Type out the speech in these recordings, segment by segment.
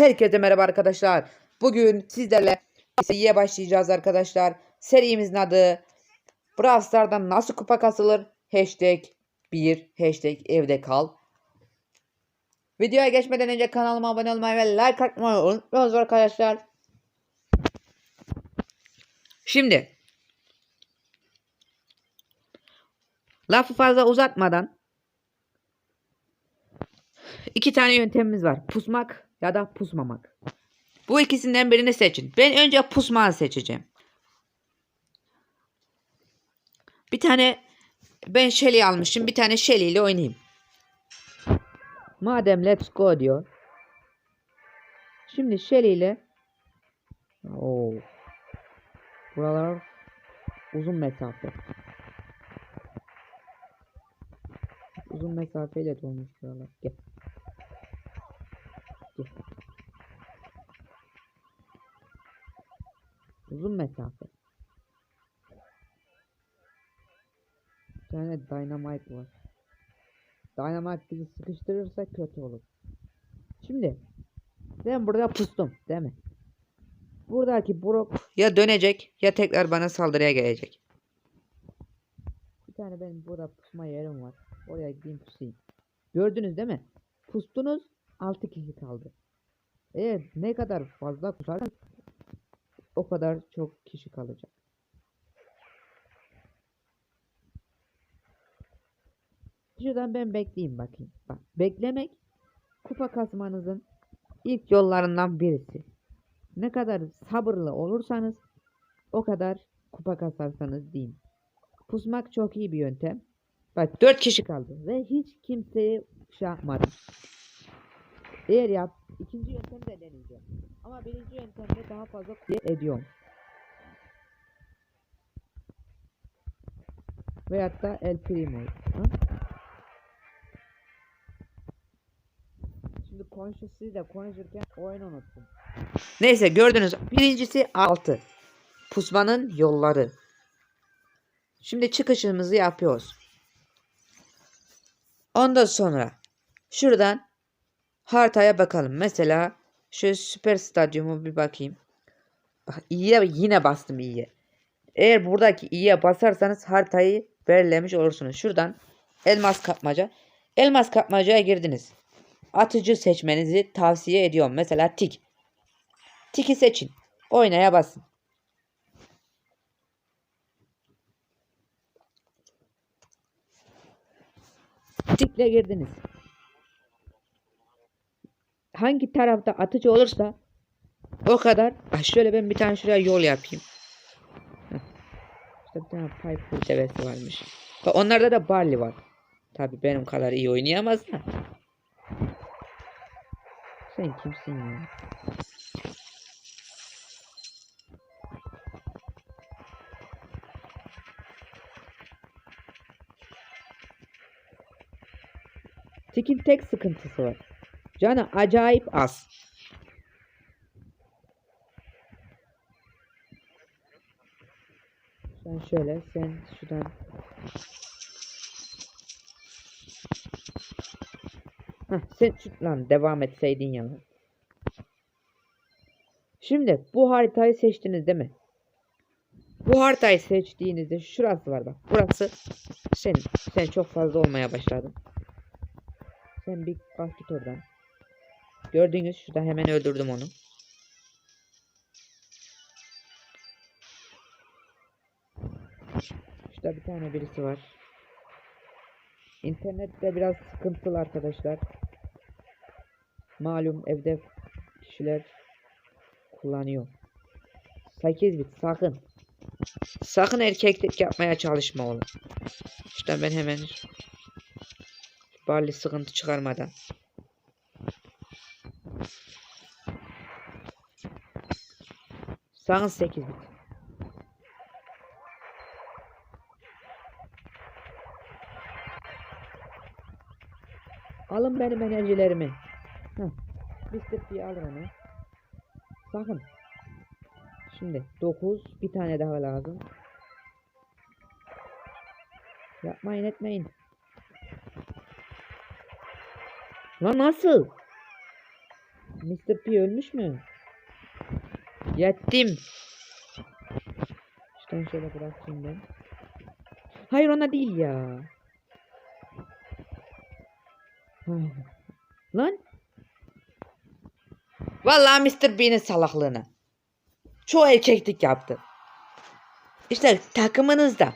Herkese merhaba arkadaşlar. Bugün sizlerle seriye başlayacağız arkadaşlar. Serimizin adı Brawl Stars'dan nasıl kupa kasılır? Hashtag 1 Hashtag evde kal. Videoya geçmeden önce kanalıma abone olmayı ve like atmayı unutmayınız arkadaşlar. Şimdi lafı fazla uzatmadan iki tane yöntemimiz var. Pusmak ya da pusmamak. Bu ikisinden birini seçin. Ben önce pusmağı seçeceğim. Bir tane ben Shelly almışım. Bir tane Shelly ile oynayayım. Madem let's go diyor. Şimdi Shelly ile Oo. Buralar uzun mesafe. Uzun mesafeyle dolmuş buralar. Gel. Gel. Uzun mesafe. Bir tane dynamite var. Dynamite bizi sıkıştırırsa kötü olur. Şimdi ben burada pustum değil mi? Buradaki Brock ya dönecek ya tekrar bana saldırıya gelecek. Bir tane benim burada pusma yerim var. Oraya gideyim pusayım. Gördünüz değil mi? Pustunuz 6 kişi kaldı. Eğer ne kadar fazla kusarsanız o kadar çok kişi kalacak. Şuradan ben bekleyeyim bakayım. Bak beklemek kupa kasmanızın ilk yollarından birisi. Ne kadar sabırlı olursanız o kadar kupa kasarsanız diyeyim. Pusmak çok iyi bir yöntem. Bak 4 kişi kaldı ve hiç kimseye şey. Eğer yap ikinci yöntem de deneyeceğim. Ama birinci yöntemde daha fazla kupa ediyorum. Veyahut da El Primo. Ha? Şimdi konuşusuyla konuşurken oyun unuttum. Neyse gördünüz. Birincisi 6. Pusmanın yolları. Şimdi çıkışımızı yapıyoruz. Ondan sonra şuradan haritaya bakalım. Mesela şu süper stadyumu bir bakayım. Bak yine bastım iyiye. Eğer buradaki iyiye basarsanız haritayı belirlemiş olursunuz. Şuradan elmas kapmaca. Elmas kapmacaya girdiniz. Atıcı seçmenizi tavsiye ediyorum. Mesela tik. Tiki seçin. Oynaya basın. Tikle girdiniz. Hangi tarafta atıcı olursa o kadar. Ah, şöyle ben bir tane şuraya yol yapayım. İşte bir tane Piper devesi varmış. Bak onlarda da Barley var. Tabi benim kadar iyi oynayamaz da. Sen kimsin ya? Tekin tek sıkıntısı var. Canı acayip az. Sen şöyle, sen şuradan. Heh, sen lan devam etseydin ya. Şimdi bu haritayı seçtiniz değil mi? Bu haritayı seçtiğinizde şurası var bak. Burası senin. Sen çok fazla olmaya başladın. Sen bir kalk git oradan. Gördünüz şurada hemen öldürdüm onu. Şurada bir tane birisi var. İnternette biraz sıkıntılı arkadaşlar. Malum evde kişiler kullanıyor. 8 bit sakın. Sakın erkeklik yapmaya çalışma oğlum. İşte ben hemen Barley sıkıntı çıkarmadan. Sakın 8 bit. Alın benim enerjilerimi. Heh. Mr. P alır onu. Sakın. Şimdi 9 bir tane daha lazım. Yapmayın etmeyin. Lan nasıl? Mr. P ölmüş mü? Yettim. İşte şöyle bırakayım ben. Hayır ona değil ya. Lan. Vallahi Mr. Bean'in salaklığını. Çoğu erkeklik yaptı. İşte takımınızda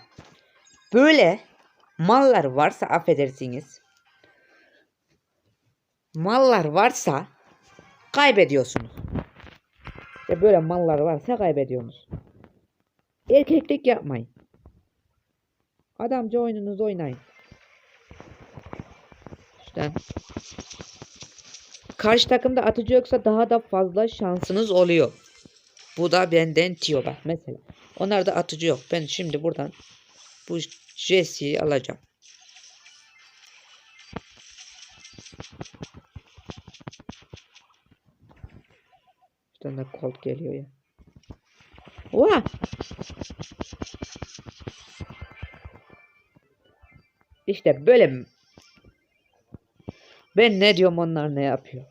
böyle mallar varsa affedersiniz. Mallar varsa kaybediyorsunuz. İşte böyle mallar varsa kaybediyorsunuz. Erkeklik yapmayın. Adamca oyununuzu oynayın. İşte. Karşı takımda atıcı yoksa daha da fazla şansınız oluyor. Bu da benden tiyo bak mesela. Onlarda atıcı yok. Ben şimdi buradan bu Jesse'yi alacağım. De Colt geliyor ya. Oha! İşte böyle mi? Ben ne diyorum onlar ne yapıyor?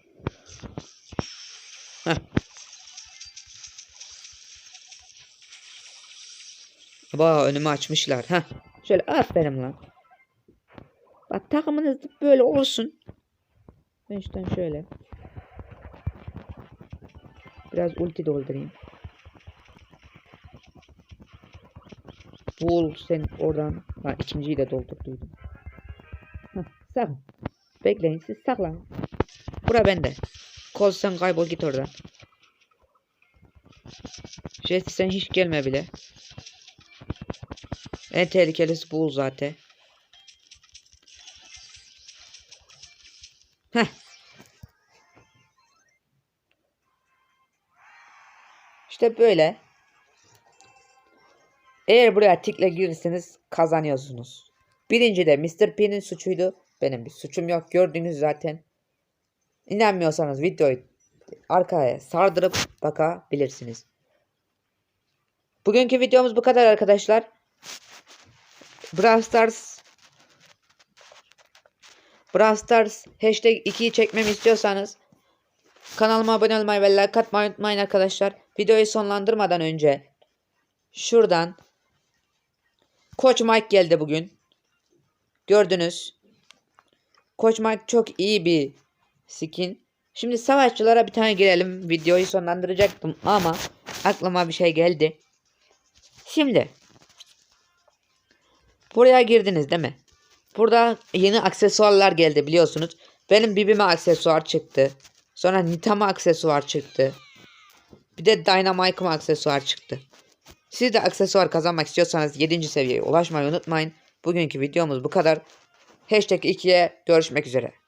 Heh. Ba önümü açmışlar. Ha. Şöyle aferin lan. Bak takımınız böyle olsun. Ben şuradan şöyle. Biraz ulti doldurayım. Bul sen oradan. Ha ikinciyi de doldurduydum. Hah sakın. Bekleyin siz saklanın. Bura bende. Kol sen kaybol git oradan. Jesse sen hiç gelme bile. En tehlikelisi bu zaten. Heh. İşte böyle. Eğer buraya tikle girirseniz kazanıyorsunuz. Birinci de Mr. P'nin suçuydu. Benim bir suçum yok. Gördünüz zaten. İnanmıyorsanız videoyu arkaya sardırıp bakabilirsiniz. Bugünkü videomuz bu kadar arkadaşlar. Brawl Stars Brawl Stars hashtag 2'yi çekmemi istiyorsanız kanalıma abone olmayı ve like atmayı unutmayın arkadaşlar. Videoyu sonlandırmadan önce şuradan Koç Mike geldi bugün. Gördünüz. Koç Mike çok iyi bir skin. Şimdi savaşçılara bir tane girelim. Videoyu sonlandıracaktım ama aklıma bir şey geldi. Şimdi buraya girdiniz değil mi? Burada yeni aksesuarlar geldi biliyorsunuz. Benim Bibime aksesuar çıktı. Sonra Nitama aksesuar çıktı. Bir de Dynamike'ım aksesuar çıktı. Siz de aksesuar kazanmak istiyorsanız 7. seviyeye ulaşmayı unutmayın. Bugünkü videomuz bu kadar. Hashtag 2'ye görüşmek üzere.